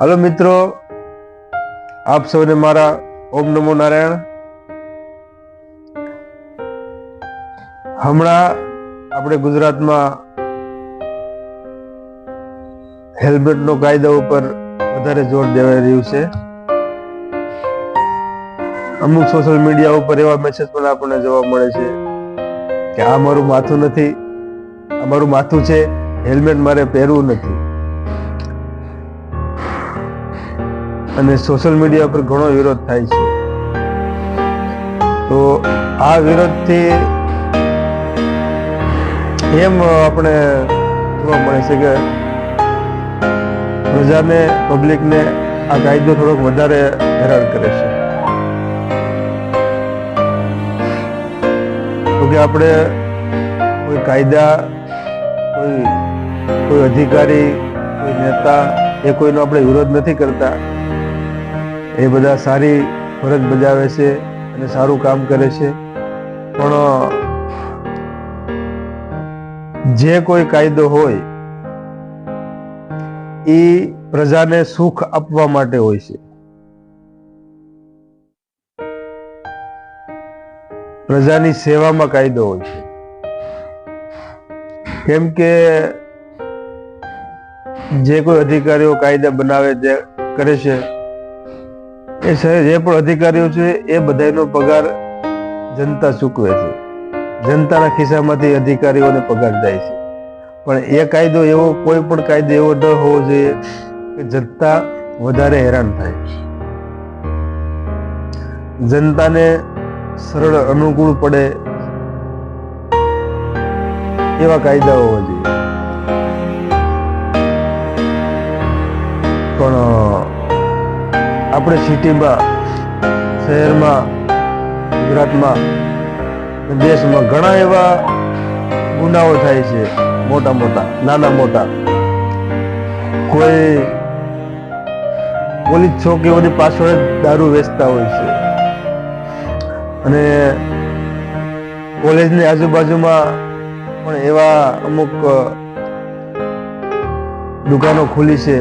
Hello મિત્રો, આપ સૌને મારા ઓમ નમો નારાયણ. હમણાં આપણે ગુજરાતમાં હેલ્મેટનો કાયદા ઉપર વધારે જોર દેવાઈ રહ્યું છે. અમુક સોશિયલ મીડિયા ઉપર એવા મેસેજ પણ આપણને જોવા મળે છે કે આ મારું માથું નથી, આ મારું માથું છે, હેલ્મેટ મારે પહેરવું નથી. અને સોશિયલ મીડિયા પર ઘણો વિરોધ થાય છે. તો આ વિરોધથી એમ આપણે જોવા મળે છે કે પ્રજાને પબ્લિકને આ કાયદો થોડોક વધારે હેરાન કરે છે. તો કે આપણે કોઈ કાયદા, કોઈ કોઈ અધિકારી, કોઈ નેતા એ કોઈનો આપણે વિરોધ નથી કરતા. એ બધા સારી ફરજ બજાવે છે અને સારું કામ કરે છે. પણ, જે કોઈ કાયદો હોય એ પ્રજાને સુખ આપવા માટે હોય છે. પ્રજાની સેવામાં કાયદો હોય છે. કેમ કે, જે કોઈ અધિકારીઓ કાયદા બનાવે જે કરે છે એ જે પણ અધિકારીઓ છે, એ બધાનો પગાર જનતા ચૂકવે છે. જનતાના ખિસ્સામાંથી અધિકારીઓને પગાર જાય છે. પણ એ કાયદો એવો, કોઈ પણ કાયદો એવો ન હોવો જોઈએ કે જનતા વધારે હેરાન થાય. જનતાને સરળ અનુકૂળ પડે એવા કાયદા હોવા જોઈએ. પણ આપણે સિટીમાં, શહેરમાં, ગુજરાતમાં દેશમાં ઘણા એવા ગુનાઓ થાય છે, મોટા મોટા, નાના મોટા. કોઈ પોલીસ છોકરીઓની પાછળ દારૂ વેચતા હોય છે. અને કોલેજની આજુબાજુમાં પણ એવા અમુક દુકાનો ખુલી છે,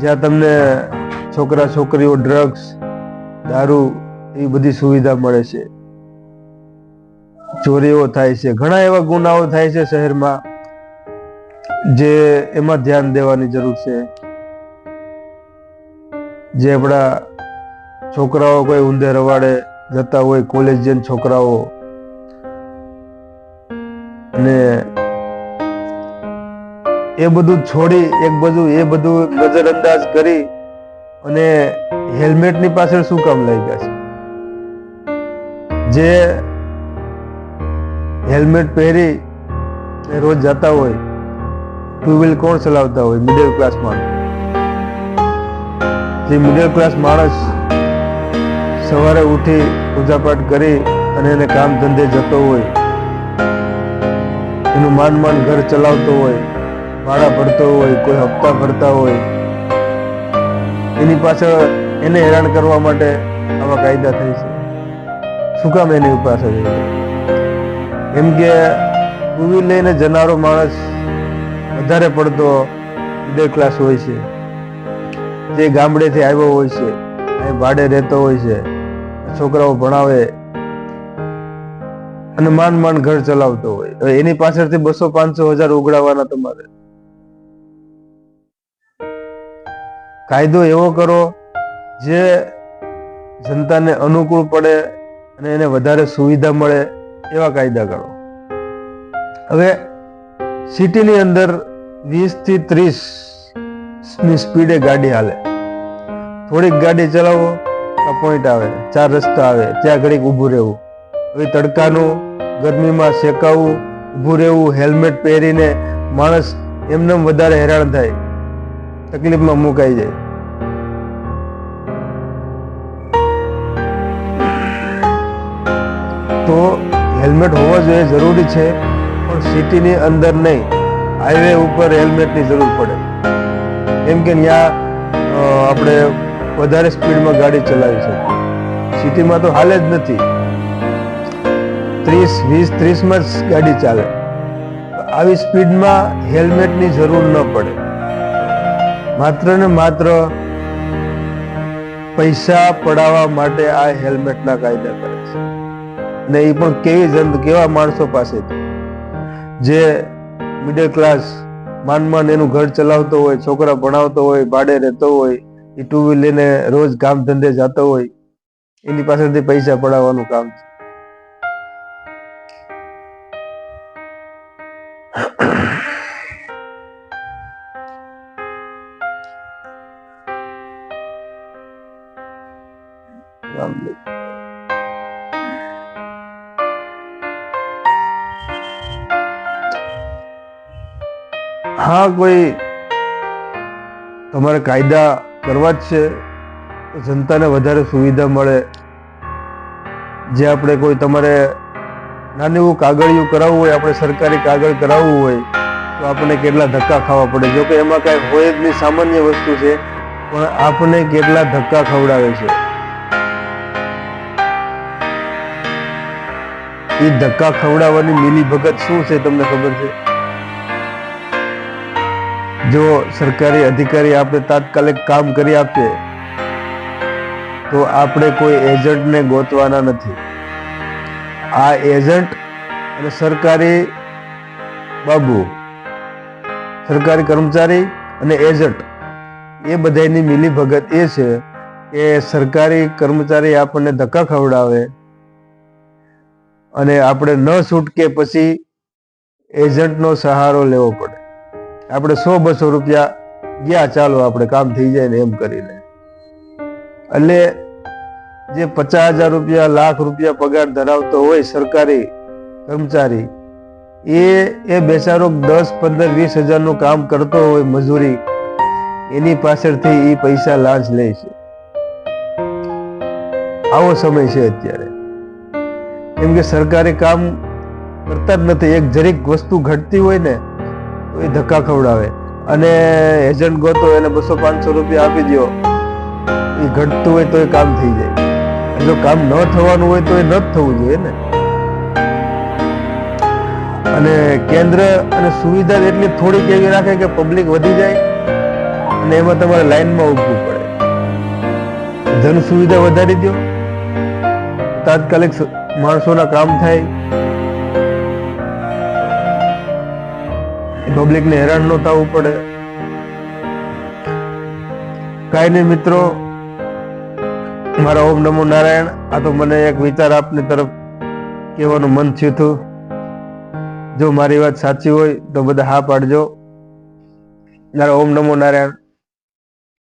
જ્યાં તમને છોકરા, છોકરીઓ ડ્રગ્સ દારૂ, એ બધી સુવિધા મળે છે. ચોરીઓ થાય છે. ઘણા એવા ગુનાઓ થાય છે શહેરમાં જે એમાં ધ્યાન દેવાની જરૂર છે. જે આપણા છોકરાઓ કોઈ ઊંધે રવાડે જતા હોય, કોલેજિયન છોકરાઓ. અને એ બધું છોડી એક બધું, એ બધું નજરઅંદાજ કરી અને હેલ્મેટની પાછળ શું કામ લઈ ગયા છે? જે હેલ્મેટ પહેરી રોજ જતા હોય ટુ વ્હીલ કોણ ચલાવતા હોય મિડલ ક્લાસ માણસ જે મિડલ ક્લાસ માણસ સવારે ઉઠી પૂજાપાઠ કરી અને એને કામ ધંધે જતો હોય, એનું માન માન ઘર ચલાવતો હોય, ભાડા ભરતો હોય, કોઈ હપ્તા ભરતા હોય એની પાછળ એને હેરાન કરવા માટે આવા કાયદા થઈ છે. શું કામ એની પાછળ એમ કે ટુ લઈને જનારો માણસ વધારે પડતો મિડલ ક્લાસ હોય છે. જે ગામડેથી આવ્યો હોય છે અહીં ભાડે રહેતો હોય છે, છોકરાઓ ભણાવે અને માંડ માંડ ઘર ચલાવતો હોય. એની પાછળથી બસો પાંચસો હજાર ઉગડાવવાના તમારે. કાયદો એવો કરો જે જનતાને અનુકૂળ પડે અને એને વધારે સુવિધા મળે એવા કાયદા કરો. હવે સિટીની અંદર વીસથી ત્રીસની સ્પીડે ગાડી હાલે. થોડીક ગાડી ચલાવો, તો પોઈન્ટ આવે. ચાર રસ્તા આવે. ત્યાં ઘડીક ઊભું રહેવું. હવે તડકાનું, ગરમીમાં શેકાવું, ઊભું રહેવું, હેલ્મેટ પહેરીને માણસ એમને વધારે હેરાન થાય. તકલીફમાં મુકાઈ જાય. તો હેલ્મેટ હોવા જોઈએ, જરૂરી છે, પણ સિટીની અંદર નહીં. હાઈવે ઉપર હેલ્મેટની જરૂર પડે. કેમ કે ત્યાં આપણે વધારે સ્પીડમાં ગાડી ચલાવી શકીએ. સિટીમાં તો હાલે જ નથી. ત્રીસ, વીસ, ત્રીસમાં જ ગાડી ચાલે. આવી સ્પીડમાં હેલ્મેટની જરૂર ન પડે. માત્ર ને માત્ર પૈસા પડાવવા માટે આ હેલ્મેટના કાયદા કરે છે. ને એ પણ કેવી જન કેવા માણસો પાસેથી. જે મિડલ ક્લાસ માન માંડ એનું ઘર ચલાવતો હોય, છોકરા ભણાવતો હોય, ભાડે રહેતો હોય એ ટુ વ્હીલ લઈને રોજ કામ ધંધે જતો હોય, એની પાસેથી પૈસા પડાવવાનું કામ છે. રામદેવ. હા, કોઈ તમારે કાયદા કરવા જ છે જનતાને વધારે સુવિધા મળે. જે આપણે કોઈ તમારે નાનું એવું કાગળિયું કરાવવું હોય, આપણે સરકારી કાગળ કરાવવું હોય, તો આપણને કેટલા ધક્કા ખાવા પડે. જો કે એમાં કાંઈ હોય જ નહીં, સામાન્ય વસ્તુ છે, પણ આપણને કેટલા ધક્કા ખવડાવે છે. એ ધક્કા ખવડાવવાની મિલી ભગત શું છે તમને ખબર છે? જો સરકારી અધિકારી આપણે તાત્કાલિક કામ કરી આપે, તો આપણે કોઈ એજન્ટને ગોતવાના નથી. આ એજન્ટ અને સરકારી બાબુ, સરકારી કર્મચારી અને એજન્ટ, એ બધાની મિલી ભગત એ છે કે સરકારી કર્મચારી આપણને ધક્કા ખવડાવે અને આપણે ન છૂટકે પછી એજન્ટનો સહારો લેવો પડે. આપણે સો બસો રૂપિયા ગયા, ચાલો આપણે કામ થઈ જાય ને એમ કરીને એટલે જે પચાસ હજાર રૂપિયા, લાખ રૂપિયા પગાર ધરાવતો હોય સરકારી કર્મચારી, એ એ બેચારો દસ, પંદર, વીસ હજારનું કામ કરતો હોય મજૂરી, એની પાછળથી એ પૈસા લાંચ લે છે. આવો સમય છે અત્યારે. કેમ કે સરકારી કામ કરતા જ નથી. એક જરીક વસ્તુ ઘટતી હોય ને, તો એ ધક્કા ખવડાવે. અને એજન્ટ ગોતો, એને બસો પાંચસો રૂપિયા આપી દો એ ઘટતું હોય તો એ કામ થઈ જાય. જો કામ ન થવાનું હોય તો એ ન જ થવું જોઈએ ને. અને કેન્દ્ર અને સુવિધા એટલી થોડીક એવી રાખે કે પબ્લિક વધી જાય અને એમાં તમારે લાઈનમાં ઉભવું પડે. ધન સુવિધા વધારી દો તાત્કાલિક માણસોના કામ થાય. પબ્લિકને હેરાન ન થવું પડે. કાંઈ નહીં મિત્રો, મારા ઓમ નમો નારાયણ, આ તો મને એક વિચાર આપની તરફ કહેવાનું મન થયું હતું. જો મારી વાત સાચી હોય તો બધા હા પાડજો. મારા ઓમ નમો નારાયણ.